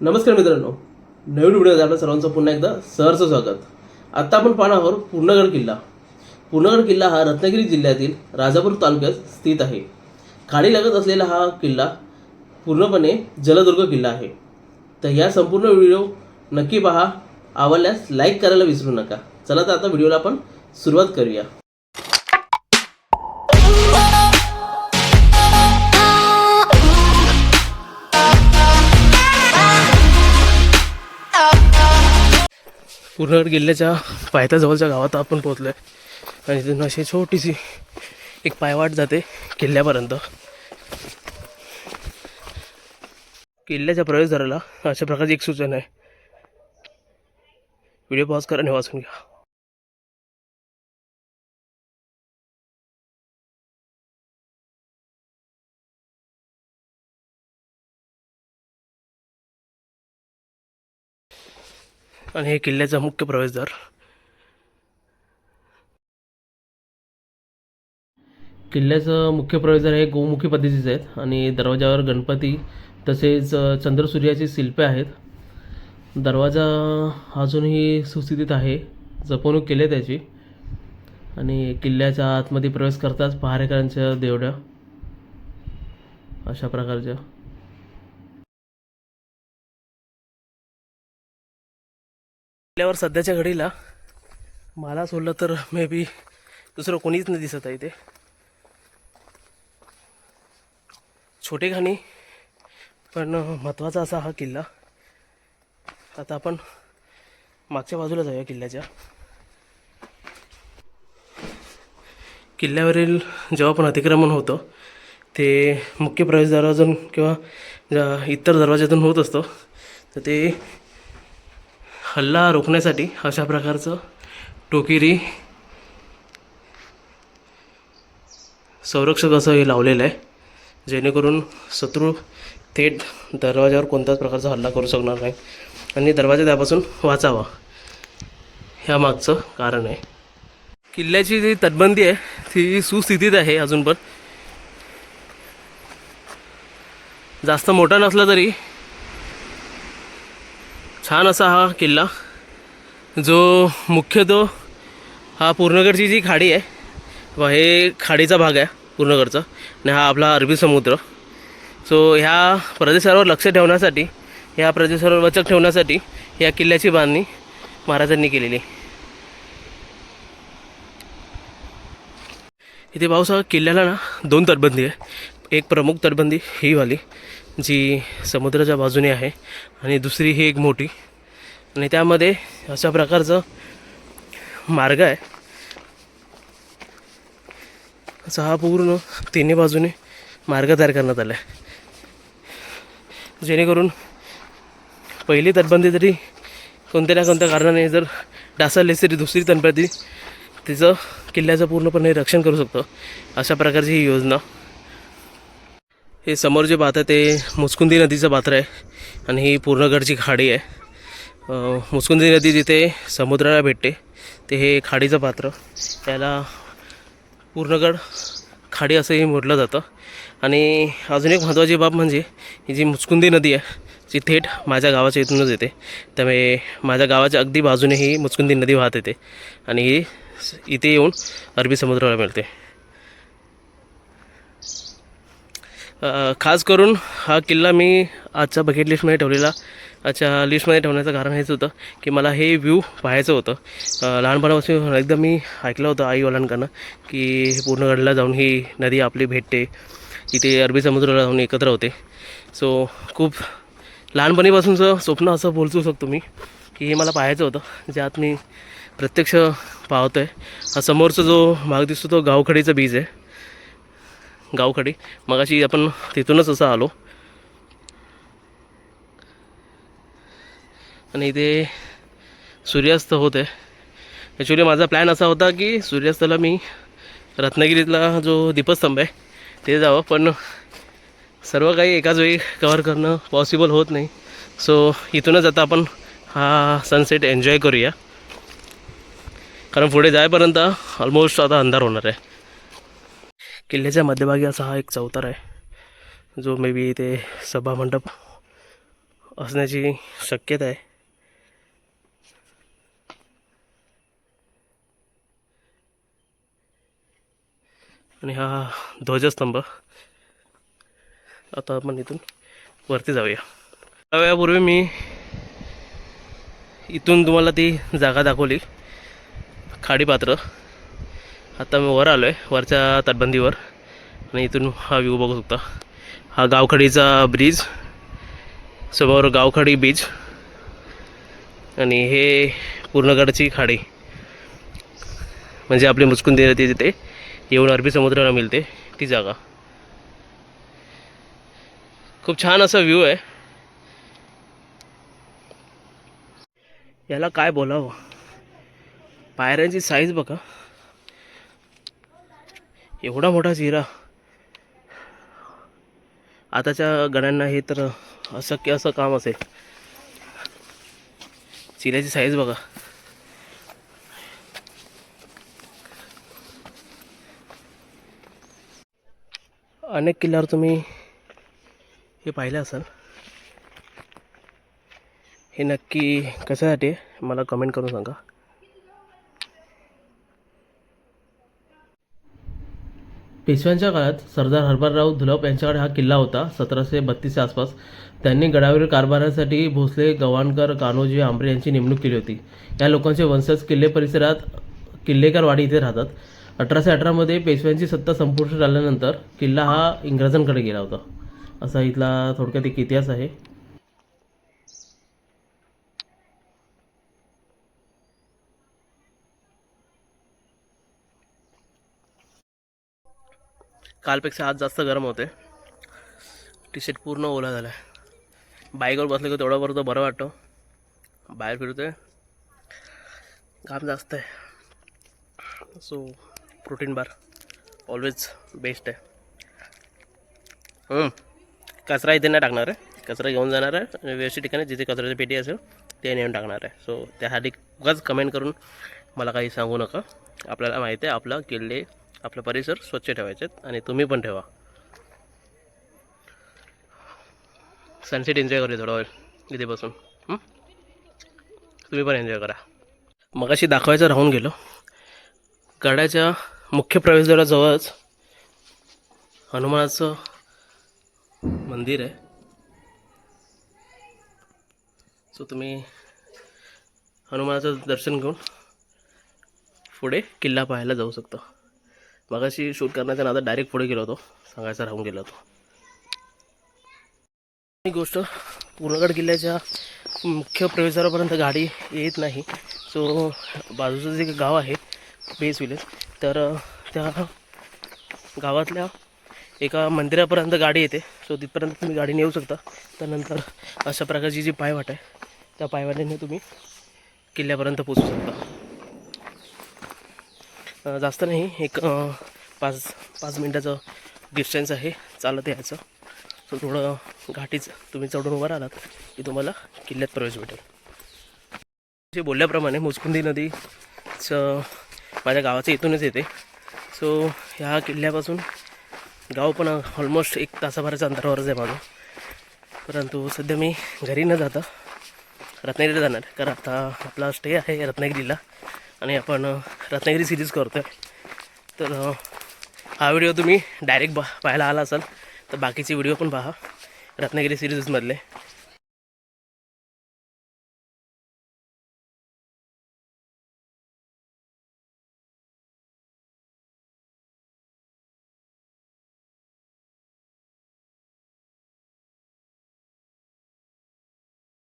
नमस्कार मित्रांनो. नवीन व्हिडिओ आपल्या सर्वांचं पुन्हा एकदा सहर्ष स्वागत. आत्ता आपण पाहणार आहोत पूर्णगड किल्ला. पूर्णगड किल्ला हा रत्नागिरी जिल्ह्यातील राजापूर तालुक्यात स्थित आहे. खाडी लागत असलेला हा किल्ला पूर्णपणे जलदुर्ग किल्ला आहे. तर या संपूर्ण व्हिडिओ नक्की पहा. आवडल्यास लाईक करायला विसरू नका. चला तर आता व्हिडिओला आपण सुरुवात करूया. पूर्णगड किल्ल्याच्या पायथ्याजवळच्या गावात आपण पोहोचलो आहे आणि तिथून अशी छोटीशी एक पायवाट जाते किल्ल्यापर्यंत. किल्ल्याच्या प्रवेशद्वाराला अशा प्रकारची एक सूचना आहे. व्हिडिओ पॉज करा आणि वाचून घ्या. आणि हे किल्ल्याचा मुख्य प्रवेशद्वार. किल्ल्याचं मुख्य प्रवेशद्वार हे गोमुखी पद्धतीचे आहेत आणि दरवाजावर गणपती तसेच चंद्रसूर्याची शिल्पे आहेत. दरवाजा अजूनही सुस्थितीत आहे जपवणूक केली आहे त्याची. आणि किल्ल्याच्या आतमध्ये प्रवेश करताच पहारेकरांच्या देवड्या अशा प्रकारच्या. किल्ल्यावर सध्याच्या घडीला मला सोडलं तर मे बी दुसरं कोणीच नाही दिसत आहे इथे. छोटे खाणी पण महत्त्वाचा असा हा किल्ला. आता आपण मागच्या बाजूला जाऊया किल्ल्याच्या. किल्ल्यावरील जेव्हा पण अतिक्रमण होतं ते मुख्य प्रवेशद्वारातून किंवा ज्या इतर दरवाज्यातून होत असतं तर ते हल्ला रोखण्यासाठी अशा प्रकारचं टोकिरी संरक्षक असं हे लावलेलं आहे. जेणेकरून शत्रू थेट दरवाजावर कोणत्याच प्रकारचा हल्ला करू शकणार नाही. आणि दरवाजा त्यापासून वाचावा. ह्या मागचं कारण आहे. किल्ल्याची जी तटबंदी आहे ती सुस्थितीत आहे अजून पण. जास्त मोठा नसला तरी छान असा हा किल्ला जो मुख्यतः हा पूर्णगडची जी खाडी आहे व हे खाडीचा भाग आहे पूर्णगडचा आणि हा आपला अरबी समुद्र. सो ह्या प्रदेशावर लक्ष ठेवण्यासाठी ह्या प्रदेशावर वचक ठेवण्यासाठी या किल्ल्याची बांधणी महाराजांनी केलेली इथे पाऊस किल्ल्याला ना दोन तटबंदी आहे. एक प्रमुख तटबंदी ही वाली जी समुद्राच्या बाजूने आहे आणि दुसरी ही एक मोठी. आणि त्यामध्ये अशा प्रकारचं मार्ग आहे. असा हा पूर्ण तिन्ही बाजूने मार्ग तयार करण्यात आला आहे. जेणेकरून पहिली तटबंदी तरी कोणत्या ना कोणत्या कारणाने जर डासाळलीच तरी दुसरी तटबंदी तिचं किल्ल्याचं पूर्णपणे रक्षण करू शकतो. अशा प्रकारची ही योजना हे समोर जे पाहतं ते मुचकुंदी नदीचं पात्र आहे आणि ही पूर्णगडची खाडी आहे. मुस्कुंदी मुचकुंदी नदी जिथे समुद्राला भेटते ते हे खाडीचं पात्र. त्याला पूर्णगड खाडी असंही म्हटलं जातं. आणि अजून एक महत्त्वाची बाब म्हणजे ही जी मुचकुंदी नदी आहे जी थेट माझ्या गावाच्या इथूनच येते. त्यामुळे माझ्या गावाच्या अगदी बाजूने ही मुचकुंदी नदी वाहत येते आणि ही इथे येऊन अरबी समुद्राला मिळते. खास करून हा किल्ला मी आजच्या बकेट लिस्टमध्ये ठेवलेला. आजच्या लिस्टमध्ये ठेवण्याचं कारण हेच होतं की मला हे व्ह्यू पाहायचं होतं. लहानपणापासून एकदा मी ऐकलं होतं आईवडिलांकडनं की पूर्णगडला जाऊन ही नदी आपली भेटते. इथे अरबी समुद्राला जाऊन एकत्र होते. सो खूप लहानपणीपासूनचं स्वप्न असं बोलचू शकतो मी की हे मला पाहायचं होतं. ज्यात मी प्रत्यक्ष पाहतो आहे हा समोरचा जो भाग दिसतो तो गावखडीचा बीज आहे. गावकडे मगाशी आपण तिथूनच असं आलो. आणि इथे सूर्यास्त होत आहे ॲक्च्युली माझा प्लॅन असा होता की सूर्यास्ताला मी रत्नागिरीतला जो दीपस्तंभ आहे ते जावं पण सर्व काही एकाच वेळी कवर करणं पॉसिबल होत नाही. सो इथूनच आता आपण हा सनसेट एन्जॉय करूया. कारण पुढे जायपर्यंत ऑलमोस्ट आता अंधार होणार आहे. किल्ल्याच्या मध्यभागी असा हा एक चौतार आहे जो मे बी इथे सभामंडप असण्याची शक्यता आहे. आणि हा ध्वजस्तंभ आता आपण इथून वरती जाऊया. त्या मी इथून तुम्हाला ती जागा दाखवली खाडीपात्र. आता मी वर आलो आहे वरच्या तटबंदीवर. आणि इथून हा व्ह्यू बघू शकता. हा गावखडीचा ब्रिज समोर गावखडी बीच आणि हे पूर्णगडची खाडी. म्हणजे आपली मुचकुंदी ती तिथे येऊन अरबी समुद्राला मिळते ती जागा. खूप छान असा व्ह्यू आहे. याला काय बोलावं? पायऱ्यांची साईज बघा. एवढा मोठा जिरा आताच्या गड्यांना हे तर अशक्य असं काम असेल. चिऱ्याची साईज बघा. अनेक किल्ल्यावर तुम्ही हे पाहिलं असाल. हे नक्की कशासाठी मला कमेंट करून सांगा. पेशव्यांच्या काळात सरदार हरभरराव धुलप यांच्याकडे हा किल्ला होता. सतराशे बत्तीसच्या आसपास त्यांनी गडावरील कारभारासाठी भोसले गव्हाणकर कान्होजी आंबरे यांची नेमणूक केली होती. या लोकांचे वंशज किल्ले परिसरात किल्लेकरवाडी इथे राहतात. अठराशे अठरामध्ये पेशव्यांची सत्ता संपुष्टात आल्यानंतर किल्ला हा इंग्रजांकडे गेला होता. असा इथला थोडक्यात एक इतिहास आहे. कालपेक्षा आज जास्त गरम होते. टी शर्ट पूर्ण ओला झाला आहे बाईकवर बसलं की तेवढं बरं बरं वाटतो. बाहेर फिरतोय. काम जास्त आहे. So protein bar always best आहे. कचरा इथे नाही टाकणार आहे. कचरा घेऊन जाणार आहे. व्यवस्थित ठिकाणी जिथे कचऱ्याची पेटी असेल ते नेऊन टाकणार आहे. सो त्यासाठी उगाच कमेंट करून मला काही सांगू नका. आपल्याला माहिती आहे आपला किल्ले आपला परिसर स्वच्छ ठेवायचे आहेत आणि तुम्ही पण ठेवा. सनसेट एन्जॉय करूया थोडा वेळ इथे बसून तुम्ही पण एन्जॉय करा. मगाशी दाखवायचं राहून गेलो. गडाच्या मुख्य प्रवेशद्वाराजवळच हनुमानाचं मंदिर आहे. सो तुम्ही हनुमानाचं दर्शन घेऊन पुढे किल्ला पाहायला जाऊ शकता. मगाशी शूट करण्याच्या नादात डायरेक्ट पुढे गेलो होतो. सांगायचा राहून गेलो होतो. ही गोष्ट पूर्णगड किल्ल्याच्या मुख्य प्रवेशद्वारापर्यंत गाडी येत नाही. सो बाजूचं जे गाव आहे बेस विलेज तर त्या गावातल्या एका मंदिरापर्यंत गाडी येते. सो तिथपर्यंत तुम्ही गाडी नेऊ शकता. त्यानंतर अशा प्रकारची जी पायवाट आहे त्या पायवाटेने तुम्ही किल्ल्यापर्यंत पोचू शकता. जास्त नाही एक पाच पाच मिनटाचं डिस्टन्स आहे चालत यायचं. सो थोडं घाटीच तुम्ही चढून उभं राहिलात की तुम्हाला किल्ल्यात प्रवेश भेटेल. जे बोलल्याप्रमाणे मुचकुंदी नदीचं माझ्या गावाच्या इथूनच येते. सो ह्या किल्ल्यापासून गाव पण ऑलमोस्ट एक तासाभराच्या अंतरावरच आहे माझं. परंतु सध्या मी घरी न जाता रत्नागिरीला जाणार कारण आता आपला स्टे आहे रत्नागिरीला. आणि आपण रत्नागिरी सिरीज करतो आहे तर हा व्हिडिओ तुम्ही डायरेक्ट बा पाहायला आला असाल. तर बाकीचे व्हिडिओ पण पहा रत्नागिरी सिरीजमधले